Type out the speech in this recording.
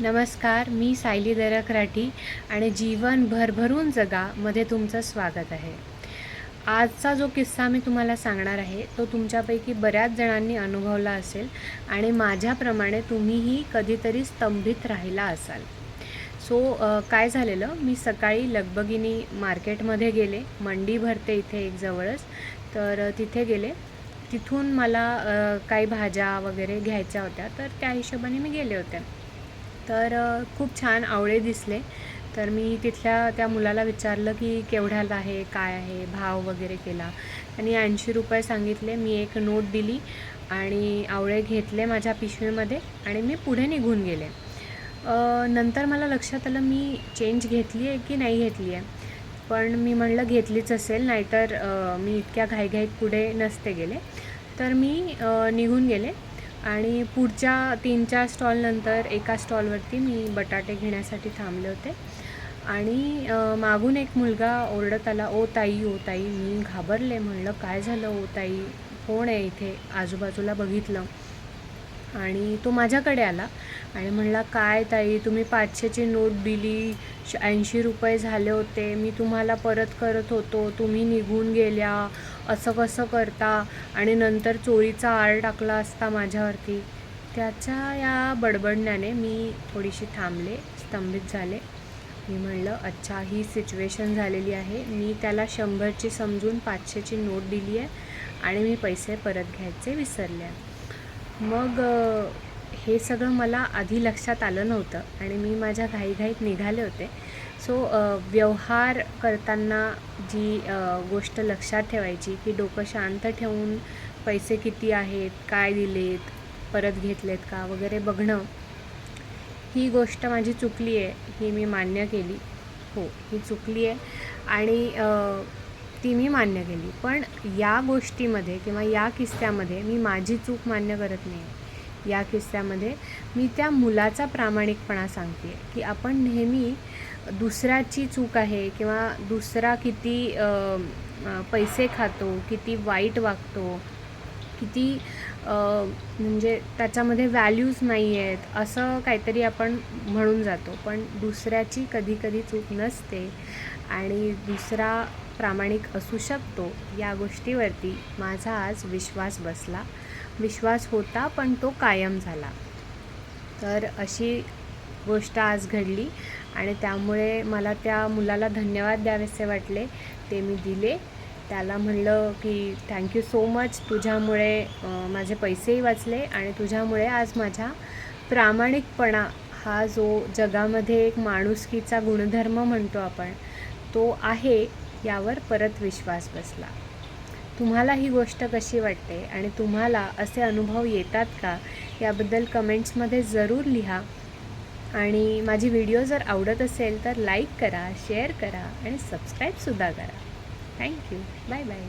नमस्कार मी सायली दरक राठी आणि जीवन भरभरून जगामध्ये तुमचं स्वागत आहे. आजचा जो किस्सा मी तुम्हाला सांगणार आहे तो तुमच्यापैकी बऱ्याच जणांनी अनुभवला असेल आणि माझ्याप्रमाणे तुम्हीही कधीतरी स्तंभित राहिला असाल. सो काय झालेलं? मी सकाळी लगबगिनी मार्केटमध्ये गेले मंडी भरते इथे एक जवळच तर तिथे गेले. तिथून मला काही भाज्या वगैरे घ्यायच्या होत्या तर त्या हिशोबाने मी गेले होते. तर खूप छान आवळे दिसले. तर मी तिथल्या त्या मुलाला विचारलं की केवढ्याला आहे काय आहे भाव वगैरे केला. त्यांनी ऐंशी रुपये सांगितले. मी एक नोट दिली आणि आवळे घेतले माझ्या पिशवीमध्ये आणि मी पुढे निघून गेले. नंतर मला लक्षात आलं मी चेंज घेतली आहे की नाही घेतली आहे. पण मी म्हणलं घेतलीच असेल नाहीतर मी इतक्या घाईघाईत पुढे नसते गेले. तर मी निघून गेले. आणि पुढच्या तीन चार स्टॉलनंतर एका स्टॉलवरती मी बटाटे घेण्यासाठी थांबले होते. आणि मागून एक मुलगा ओरडत आला ओ ताई ओ ताई मी घाबरले. म्हणलं काय झालं ओ ताई? कोण आहे इथे? आजूबाजूला बघितलं. आणि तो माझ्याकडे आला आणि म्हणला काय ताई तुम्ही पाचशेची नोट दिली श ऐंशी रुपये झाले होते मी तुम्हाला परत करत होतो तुम्ही निघून गेल्या असं कसं करता? आणि नंतर चोरीचा आळ टाकला असता माझ्यावरती. त्याच्या या बडबडण्याने मी थोडीशी थांबले स्तंभित झाले. मी म्हणलं अच्छा ही सिच्युएशन झालेली आहे. मी त्याला शंभरची समजून पाचशेची नोट दिली आहे आणि मी पैसे परत घ्यायचे विसरले आहे. मग हे सगळं मला आधी लक्षात आलं नव्हतं आणि मी माझ्या घाईघाईत निघाले होते. सो व्यवहार करताना जी गोष्ट लक्षात ठेवायची की डोकं शांत ठेवून पैसे किती आहेत काय दिलेत परत घेतलेत का वगैरे बघणं ही गोष्ट माझी चुकली आहे ही मी मान्य केली. हो ही चुकली आहे आणि ती मी मान्य केली. पण या गोष्टीमध्ये किंवा या किस्स्यामध्ये मी माझी चूक मान्य करत नाही. या किस्स्यामध्ये मी त्या मुलाचा प्रामाणिकपणा सांगते की आपण नेहमी दुसऱ्याची चूक आहे किंवा दुसरा किती पैसे खातो किती वाईट वागतो किती म्हणजे त्याच्यामध्ये व्हॅल्यूज नाही आहेत असं काहीतरी आपण म्हणून जातो. पण दुसऱ्याची कधी कधी चूक नसते आणि दुसरा प्रामाणिक असू शकतो. या गोष्टीवरती माझा आज विश्वास बसला. विश्वास होता पण तो कायम झाला. तर अशी गोष्ट आज घडली. आणि त्यामुळे मला त्या मुलाला धन्यवाद द्यावेसे वाटले. ते मी दिले. त्याला म्हणलं की थँक्यू सो मच तुझ्यामुळे माझे पैसेही वाचले आणि तुझ्यामुळे आज माझ्या प्रामाणिकपणा हा जो जगामध्ये एक माणुसकीचा गुणधर्म म्हणतो आपण तो आहे यावर परत विश्वास बसला. तुम्हाला ही गोष्ट कशी वाटते आणि तुम्हाला असे अनुभव येतात का? याबद्दल कमेंट्समध्ये जरूर लिहा. आणि माझी व्हिडिओ जर आवडत असेल तर लाईक करा शेअर करा आणि सबस्क्राईबसुद्धा करा. Thank you bye bye